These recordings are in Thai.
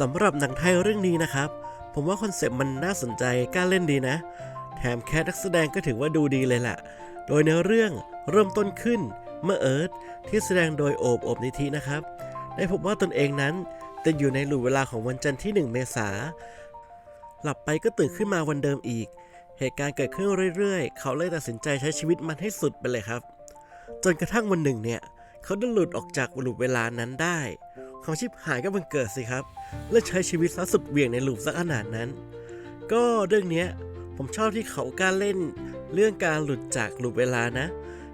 สำหรับหนังไทยเรื่องนี้นะครับ ผมว่าคอนเซปต์มันน่าสนใจกล้าเล่นดีนะ แถมแคสนักแสดงก็ถือว่าดูดีเลยแหละ โดยเนื้อเรื่องเริ่มต้นขึ้น เมื่อเอิร์ธที่แสดงโดยโอบโอบนิธินะครับ ได้พบว่าตนเองนั้นติดอยู่ในหลูปเวลาของวันจันทร์ที่ 1 เมษา หลับไปก็ตื่นขึ้นมาวันเดิมอีก เหตุการณ์เกิดขึ้นเรื่อยๆ เขาเลยตัดสินใจใช้ชีวิตมันให้สุดไปเลยครับ จนกระทั่งวันหนึ่งเนี่ย เขาได้หลุดออกจากหลูปเวลานั้นได้ ความชิบหายก็บังเกิดสิครับ และใช้ชีวิตซะสุดเหวี่ยงในหลูปซะขนาดนั้น ก็เรื่องนี้ผมชอบที่เขากล้าเล่น เรื่องการหลุดจากหลูปเวลานะ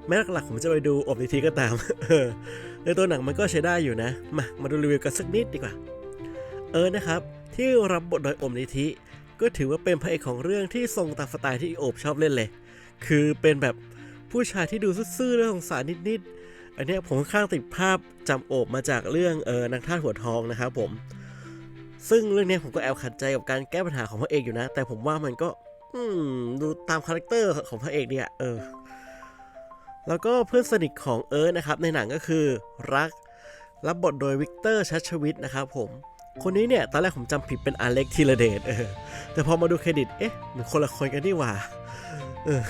แม้หลักๆผมจะไปดูอบนิทีก็ตาม ในตัวหนังมันก็ใช้ได้อยู่นะ มามาดูรีวิวกันสักนิดดีกว่า เออนะครับ ที่รับบทโดยอมนิธิก็ถือว่าเป็นพระเอกของเรื่องที่ทรงตามสไตล์ที่โอบชอบเล่นเลย คือเป็นแบบผู้ชายที่ดูซื่อๆและสงสารนิดๆ อันนี้ผมข้างติดภาพจำโอบมาจากเรื่องเออนางท่าหัวทองนะครับผม ซึ่งเรื่องนี้ผมก็แอบขัดใจกับการแก้ปัญหาของพระเอกอยู่นะ แต่ผมว่ามันก็ดูตามคาแรคเตอร์ของพระเอกเนี่ยเออ แล้วก็เพื่อนสนิทของเอิร์ธนะครับ ในหนังก็คือรัก รับบทโดยวิกเตอร์ชัชวิทนะครับผมคนนี้เนี่ย ตอนแรกผมจำผิดเป็นอเล็กธีรเดชเออแต่พอมาดูเครดิต เอ๊ะ เหมันคนละคนกันนี่หว่า เออ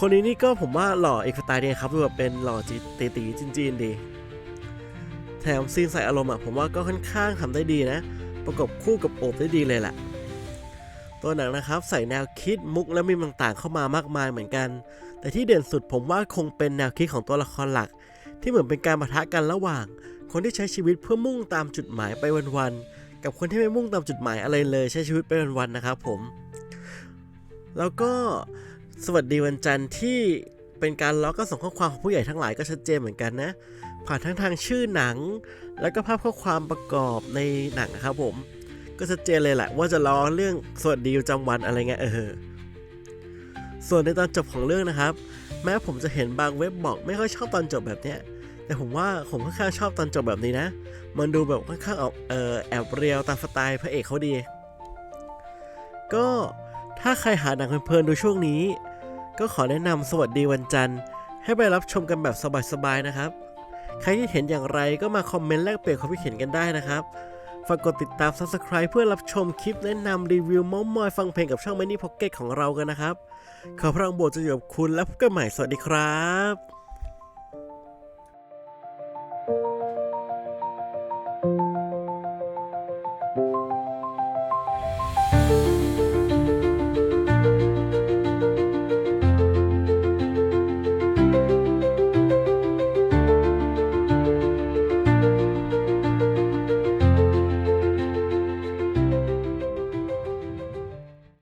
คนนี้นี่ก็ผมว่าหล่ออีกสไตล์เนี่ยครับดูแบบเป็นหล่อจีตีตีจีนๆดี แถมซีนใส่อารมณ์อะผมว่าก็ค่อนข้างทำได้ดีนะ ประกบคู่กับโอบได้ดีเลยแหละตัวหนังนะครับใส่แนวคิดมุกและมีต่างๆเข้ามามากมายเหมือนกัน แต่ที่เด่นสุดผมว่าคงเป็นแนวคิดของตัวละครหลัก ที่เหมือนเป็นการปะทะกันระหว่าง คนที่ใช้ชีวิตเพื่อมุ่งตามจุดหมายไปวันๆกับคนที่ไม่มุ่งตามจุดหมายอะไรเลยใช้ชีวิตไปวันๆนะครับผม แล้วก็ สวัสดีวันจันทร์ที่เป็นการล้อก็ส่งข้อความของผู้ใหญ่ทั้งหลายก็ชัดเจนเหมือนกันนะ ผ่านทั้งทางชื่อหนัง แล้วก็ภาพข้อความประกอบในหนังนะครับผม ก็ชัดเจนเลยแหละว่าจะล้อเรื่องสวัสดีประจำวันอะไรเงี้ยเออส่วนในตอนจบของเรื่องนะครับ แม้ผมจะเห็นบางเว็บบอกไม่ค่อยชอบตอนจบแบบเนี้ยแต่ผมว่าผมค่อนข้างชอบตอนจบแบบนี้นะ มันดูแบบค่อนข้างออกเออแอบเรียวตามสไตล์พระเอกเขาดี ก็ถ้าใครหาหนังเพลินๆดูช่วงนี้ ก็ขอแนะนำสวัสดีวันจันทร์ ให้ไปรับชมกันแบบสบายๆนะครับ ใครที่เห็นอย่างไรก็มาคอมเมนต์แลกเปลี่ยนความคิดเห็นกันได้นะครับ ฝากกดติดตาม Subscribe เพื่อรับชมคลิปแนะนำรีวิวเมอมอยฟังเพลงกับช่อง Mini Pocket ของเรากันนะครับ ขอพระองค์โปรดจะอยู่กับคุณและพบกันใหม่สวัสดีครับ